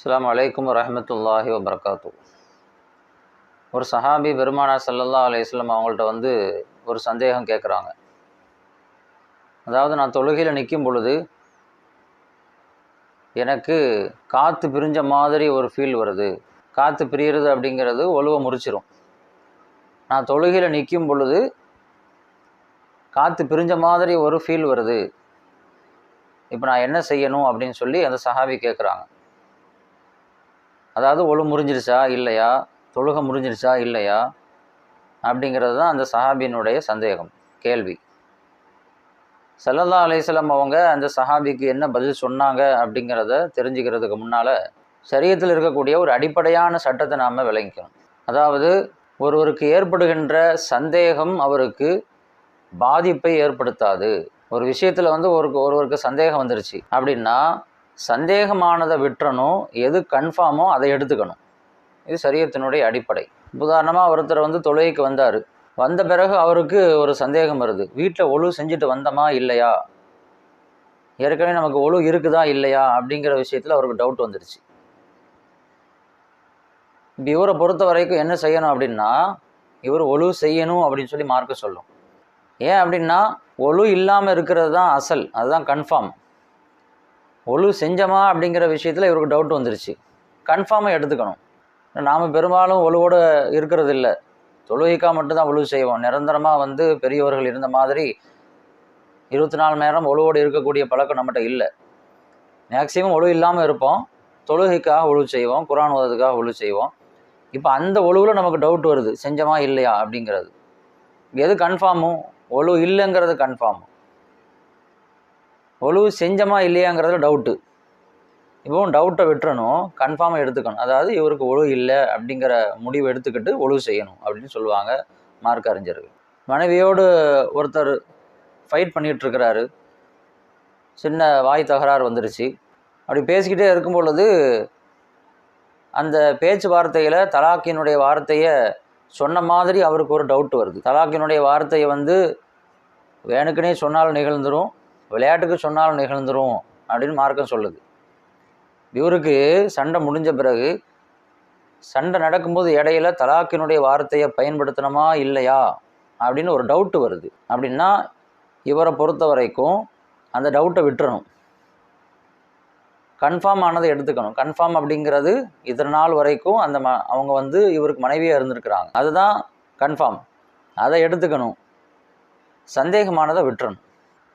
அஸ்லாம் வலைக்கம் வரமத்துல்லாஹி வபரகாத்து ஒரு சஹாபி பெருமானா சல்லல்லா அலையம் அவங்கள்ட்ட வந்து ஒரு சந்தேகம் கேட்குறாங்க அதாவது நான் தொழுகையில் நிற்கும் பொழுது எனக்கு காற்று பிரிஞ்ச மாதிரி ஒரு ஃபீல் வருது. காற்று பிரியிறது அப்படிங்கிறது ஒழுவை முறிச்சிரும். நான் தொழுகையில் நிற்கும் பொழுது காற்று பிரிஞ்ச மாதிரி ஒரு ஃபீல் வருது. இப்போ நான் என்ன செய்யணும் அப்படின்னு சொல்லி அந்த சஹாபி கேட்குறாங்க அதாவது ஒழு முறிஞ்சிருச்சா? இல்லையா? தொழுகை முறிஞ்சிருச்சா? இல்லையா? அப்படிங்கிறது தான் அந்த சஹாபியினுடைய சந்தேகம் கேள்வி. சல்லல்லா அலையம் அவங்க அந்த சஹாபிக்கு என்ன பதில் சொன்னாங்க அப்படிங்கிறத தெரிஞ்சுக்கிறதுக்கு முன்னால் சரியத்தில் இருக்கக்கூடிய ஒரு அடிப்படையான சட்டத்தை நாம் விளங்கிக்கணும். அதாவது ஒருவருக்கு ஏற்படுகின்ற சந்தேகம் அவருக்கு பாதிப்பை ஏற்படுத்தாது. ஒரு விஷயத்தில் வந்து ஒரு ஒருவருக்கு சந்தேகம் வந்துருச்சு அப்படின்னா சந்தேகமானதை விட்டுறணும் எது கன்ஃபார்மோ அதை எடுத்துக்கணும். இது சரியத்தினுடைய அடிப்படை. உதாரணமாக ஒருத்தர் வந்து தொழுகைக்கு வந்தார். வந்த பிறகு அவருக்கு ஒரு சந்தேகம் வருது. வீட்டில் ஒழு செஞ்சுட்டு வந்தோமா இல்லையா? ஏற்கனவே நமக்கு ஒழு இருக்குதா இல்லையா? அப்படிங்கிற விஷயத்தில் அவருக்கு டவுட் வந்துருச்சு. இப்போ இவரை பொறுத்த வரைக்கும் என்ன செய்யணும் அப்படின்னா இவர் ஒழு செய்யணும் அப்படின்னு சொல்லி மார்க்க சொல்லும். ஏன் அப்படின்னா ஒழு இல்லாமல் இருக்கிறது தான் அசல். அதுதான் கன்ஃபார்ம் ஒழு செஞ்சோமா அப்படிங்கிற விஷயத்தில் இவருக்கு டவுட் வந்துருச்சு. கன்ஃபார்மாக எடுத்துக்கணும். நாம் பெரும்பாலும் ஒழுவோடு இருக்கிறது இல்லை தொழுகைக்காக மட்டும்தான் ஒழு செய்வோம். நிரந்தரமாக வந்து பெரியவர்கள் இருந்த மாதிரி இருபத்தி நாலு நேரம் ஒழுவோடு இருக்கக்கூடிய பழக்கம் நம்மகிட்ட இல்லை. மேக்சிமம் ஒழு இல்லாமல் இருப்போம். தொழுகைக்காக ஒழு செய்வோம். குரான் ஓதுறதுக்காக ஒழு செய்வோம். இப்போ அந்த ஒழுவில் நமக்கு டவுட் வருது. செஞ்சோமா இல்லையா அப்படிங்கிறது. எது கன்ஃபார்மும் ஒழு இல்லைங்கிறது கன்ஃபார்ம் ஒழுவு செஞ்சோமா இல்லையாங்கிறதுல டவுட்டு இப்போவும் டவுட்டை விட்டுறணும் கன்ஃபார்மாக எடுத்துக்கணும். அதாவது இவருக்கு ஒழு இல்லை அப்படிங்கிற முடிவு எடுத்துக்கிட்டு ஒழுவு செய்யணும் அப்படின்னு சொல்லுவாங்க மார்க் அறிஞர்கள். மனைவியோடு ஒருத்தர் ஃபைட் பண்ணிகிட்டு இருக்கிறாரு. சின்ன வாய் தகராறு வந்துருச்சு. அப்படி பேசிக்கிட்டே இருக்கும் பொழுது அந்த பேச்சுவார்த்தையில் தலாக்கினுடைய வார்த்தையை சொன்ன மாதிரி அவருக்கு ஒரு டவுட் வருது. தலாக்கினுடைய வார்த்தையை வந்து வேணுக்குனே சொன்னால் நிகழ்ந்துடும் விளையாட்டுக்கு சொன்னாலும் நிகழ்ந்துரும் அப்படின்னு மார்க்கம் சொல்லுது. இவருக்கு சண்டை முடிஞ்ச பிறகு சண்டை நடக்கும்போது இடையில தலாக்கினுடைய வார்த்தையை பயன்படுத்தணுமா இல்லையா அப்படின்னு ஒரு டவுட்டு வருது. அப்படின்னா இவரை பொறுத்த வரைக்கும் அந்த டவுட்டை விட்டுறணும். கன்ஃபார்ம் ஆனதை எடுத்துக்கணும். கன்ஃபார்ம் அப்படிங்கிறது இத்தனை நாள் வரைக்கும் அந்த ம அவங்க வந்து இவருக்கு மனைவியாக இருந்திருக்கிறாங்க. அதுதான் கன்ஃபார்ம் அதை எடுத்துக்கணும். சந்தேகமானதை விட்டுறணும்.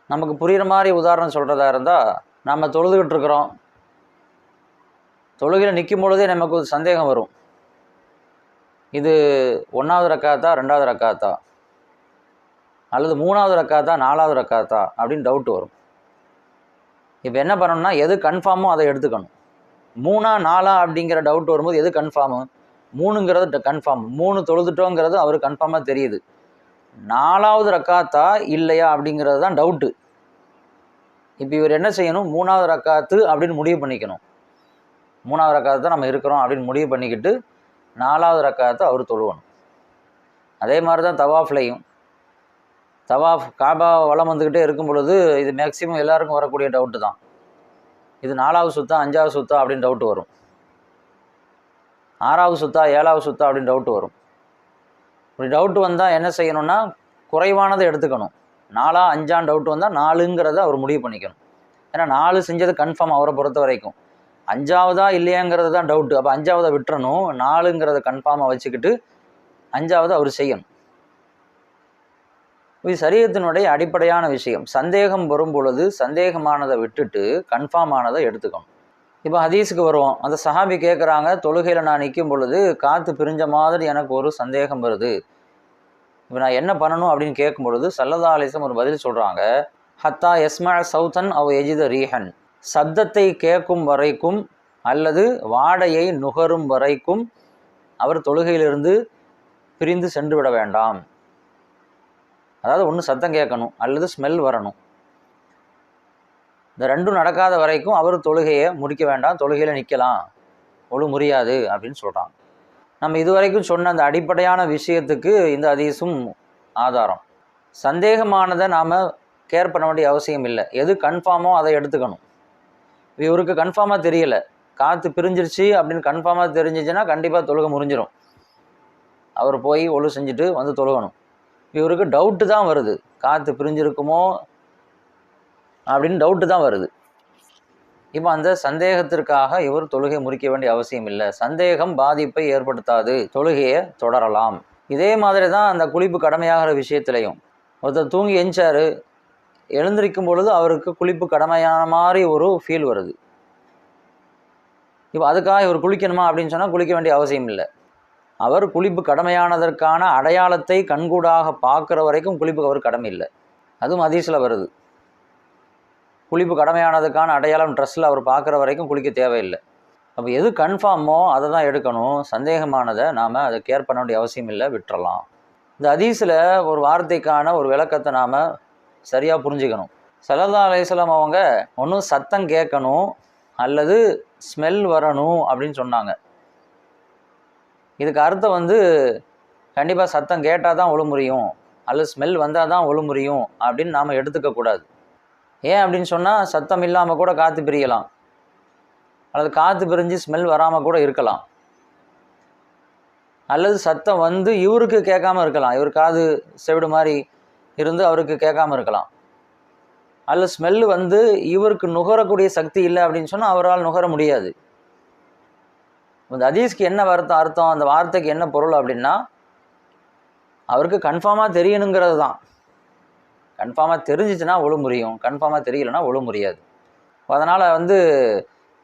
நமக்கு புரிகிற மாதிரி உதாரணம் சொல்கிறதா இருந்தால் நம்ம தொழுதுகிட்டு இருக்கிறோம். தொழுகையில் நிற்கும் பொழுதே நமக்கு ஒரு சந்தேகம் வரும். இது ஒன்றாவது ரக்காத்தா ரெண்டாவது ரக்காத்தா? அல்லது மூணாவது ரக்காத்தா நாலாவது ரக்காத்தா? அப்படின்னு டவுட் வரும். இப்போ என்ன பண்ணணும்னா எது கன்ஃபார்மோ அதை எடுத்துக்கணும். மூணா நாலா அப்படிங்கிற டவுட் வரும்போது எது கன்ஃபார்மு மூணுங்கிறது கன்ஃபார்ம் மூணு தொழுதுட்டோங்கிறது அவருக்கு கன்ஃபார்மாக தெரியுது. நாலாவது ரக்காத்தா இல்லையா அப்படிங்கிறது தான் டவுட்டு. இப்போ இவர் என்ன செய்யணும்? மூணாவது ரக்காத்து அப்படின்னு முடிவு பண்ணிக்கணும். மூணாவது ரக்காத்து தான் நம்ம இருக்கிறோம் அப்படின்னு முடிவு பண்ணிக்கிட்டு நாலாவது ரக்காத்தை அவர் தொழுவணும். அதே மாதிரி தான் தவாஃப்லையும். தவாஃப் காபா வளம் வந்துக்கிட்டே இருக்கும் பொழுது இது மேக்சிமம் எல்லாருக்கும் வரக்கூடிய டவுட்டு தான். இது நாலாவது சுத்தா அஞ்சாவது சுத்தா அப்படின்னு டவுட்டு வரும். ஆறாவது சுத்தா ஏழாவது சுத்தா அப்படின்னு டவுட்டு வரும். இப்படி டவுட்டு வந்தால் என்ன செய்யணும்னா குறைவானதை எடுத்துக்கணும். நாலா அஞ்சான் டவுட் வந்தால் நாலுங்கிறத அவர் முடிவு பண்ணிக்கணும். ஏன்னா நாலு செஞ்சது கன்ஃபார்ம் அவரை பொறுத்த வரைக்கும். அஞ்சாவதா இல்லையாங்கிறது தான் டவுட்டு அப்போ அஞ்சாவதை விட்டுறணும் நாலுங்கிறத கன்ஃபார்மாக வச்சுக்கிட்டு அஞ்சாவது அவர் செய்யணும். இது சரீரத்தினுடைய அடிப்படையான விஷயம். சந்தேகம் வரும் பொழுது சந்தேகமானதை விட்டுட்டு கன்ஃபார்ம் ஆனதை எடுத்துக்கணும். இப்போ ஹதீஸுக்கு வருவோம். அந்த சஹாபி கேட்குறாங்க தொழுகையில் நான் நிற்கும் பொழுது காற்று பிரிஞ்ச மாதிரி எனக்கு ஒரு சந்தேகம் வருது. இப்போ நான் என்ன பண்ணணும் அப்படின்னு கேட்கும்பொழுது சல்லதா அலிசம் ஒரு பதில் சொல்கிறாங்க ஹத்தா எஸ்மா சவுத்தன் அவ் எஜித ரீஹன். சப்தத்தை கேட்கும் வரைக்கும் அல்லது வாடையை நுகரும் வரைக்கும் அவர் தொழுகையிலிருந்து பிரிந்து சென்று விட வேண்டாம். அதாவது ஒன்று சத்தம் கேட்கணும் அல்லது ஸ்மெல் வரணும். இந்த ரெண்டும் நடக்காத வரைக்கும் அவர் தொழுகையை முடிக்க வேண்டாம் தொழுகையில் நிற்கலாம் ஒழு முறியாது அப்படின்னு சொல்கிறாங்க நம்ம இதுவரைக்கும் சொன்ன அந்த அடிப்படையான விஷயத்துக்கு இந்த அதீசும் ஆதாரம். சந்தேகமானதை நாம் கேர் பண்ண வேண்டிய அவசியம் இல்லை. எது கன்ஃபார்மோ அதை எடுத்துக்கணும். இவருக்கு கன்ஃபார்மாக தெரியல. காற்று பிரிஞ்சிருச்சு அப்படின்னு கன்ஃபார்மாக தெரிஞ்சிச்சுன்னா கண்டிப்பாக தொழுக முறிஞ்சிடும் அவர் போய் ஒழு செஞ்சுட்டு வந்து தொழுகணும். இவருக்கு டவுட்டு தான் வருது. காற்று பிரிஞ்சிருக்குமோ அப்படின்னு டவுட்டு தான் வருது. இப்போ அந்த சந்தேகத்திற்காக இவர் தொழுகை முறிக்க வேண்டிய அவசியம் இல்லை. சந்தேகம் பாதிப்பை ஏற்படுத்தாது. தொழுகையை தொடரலாம். இதே மாதிரி தான் அந்த குளிப்பு கடமையாகிற விஷயத்திலையும். ஒருத்தர் தூங்கி எஞ்சாரு எழுந்திருக்கும் பொழுது அவருக்கு குளிப்பு கடமையான மாதிரி ஒரு ஃபீல் வருது. இப்போ அதுக்காக இவர் குளிக்கணுமா அப்படின்னு சொன்னால் குளிக்க வேண்டிய அவசியம் இல்லை. அவர் குளிப்பு கடமையானதற்கான அடையாளத்தை கண்கூடாக பார்க்குற வரைக்கும் குளிப்புக்கு அவர் கடமை இல்லை. அதுவும் அதீஸில் வருது. குளிப்பு கடமையானதுக்கான அடையாளம் ட்ரெஸ்ஸில் அவர் பார்க்குற வரைக்கும் குளிக்க தேவையில்லை. அப்போ எது கன்ஃபார்மோ அதை தான் எடுக்கணும். சந்தேகமானதை நாம் அதை கேர் பண்ண வேண்டிய அவசியம் இல்லை விட்டுறலாம். இந்த அதீஸில் ஒரு வார்த்தைக்கான ஒரு விளக்கத்தை நாம் சரியாக புரிஞ்சுக்கணும். சலதா அலையம் அவங்க ஒன்றும் சத்தம் கேட்கணும் அல்லது ஸ்மெல் வரணும் அப்படின்னு சொன்னாங்க. இதுக்கு அர்த்தம் வந்து கண்டிப்பாக சத்தம் கேட்டால் தான் ஒழு முடியும் அல்லது ஸ்மெல் வந்தால் தான் ஒழு முடியும் அப்படின்னு நாம் எடுத்துக்கக்கூடாது. ஏன் அப்படின்னு சொன்னால் சத்தம் இல்லாமல் கூட காற்று பிரியலாம். அல்லது காற்று பிரிஞ்சு ஸ்மெல் வராமல் கூட இருக்கலாம். அல்லது சத்தம் வந்து இவருக்கு கேட்காம இருக்கலாம். இவர் காது செவிடு மாதிரி இருந்து அவருக்கு கேட்காம இருக்கலாம். அல்லது ஸ்மெல்லு வந்து இவருக்கு நுகரக்கூடிய சக்தி இல்லை அப்படின்னு சொன்னால் அவரால் நுகர முடியாது. இந்த அதீஸ்க்கு என்ன வார்த்தை அர்த்தம் அந்த வார்த்தைக்கு என்ன பொருள் அப்படின்னா அவருக்கு கன்ஃபார்மாக தெரியணுங்கிறது தான். கன்ஃபார்மாக தெரிஞ்சிச்சுன்னா ஒழு முறியும் கன்ஃபார்மாக தெரியலனா ஒழு முடியாது அதனால் வந்து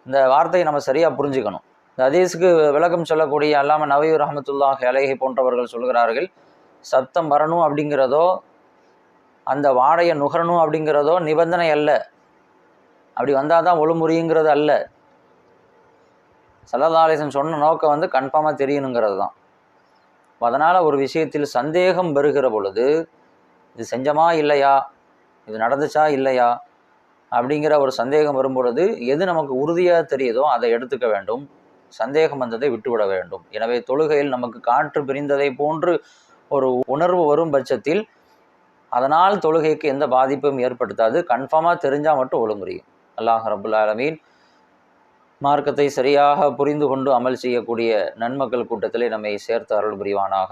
இந்த வார்த்தையை நம்ம சரியாக புரிஞ்சுக்கணும். இந்த அதீஸுக்கு விளக்கம் சொல்லக்கூடிய அல்லாமல் நவீர் ரஹமத்துல்லாஹ் அலேஹி போன்றவர்கள் சொல்கிறார்கள் சத்தம் வரணும் அப்படிங்கிறதோ அந்த வாடையை நுகரணும் அப்படிங்கிறதோ நிபந்தனை அல்ல. அப்படி வந்தால் தான் ஒழுமுறிங்கிறது அல்ல. சல்லதாலேசன் சொன்ன நோக்கம் வந்து கன்ஃபார்மாக தெரியணுங்கிறது தான். அதனால் ஒரு விஷயத்தில் சந்தேகம் பெறுகிற பொழுது இது செஞ்சமா இல்லையா? இது நடந்துச்சா இல்லையா? அப்படிங்கிற ஒரு சந்தேகம் வரும்பொழுது எது நமக்கு உறுதியாக தெரியுதோ அதை எடுத்துக்க வேண்டும். சந்தேகம் வந்ததை விட்டுவிட வேண்டும். எனவே தொழுகையில் நமக்கு காற்று பிரிந்ததை போன்று ஒரு உணர்வு வரும் பட்சத்தில் அதனால் தொழுகைக்கு எந்த பாதிப்பும் ஏற்படுத்தாது. கன்ஃபார்மாக தெரிஞ்சால் மட்டும் ஒழு முடியும் அல்லாஹ் ரபுல் ஆலமீன் மார்க்கத்தை சரியாக புரிந்து கொண்டு அமல் செய்யக்கூடிய நன்மக்கள் கூட்டத்திலே நம்மை சேர்த்து அருள் புரிவானாக.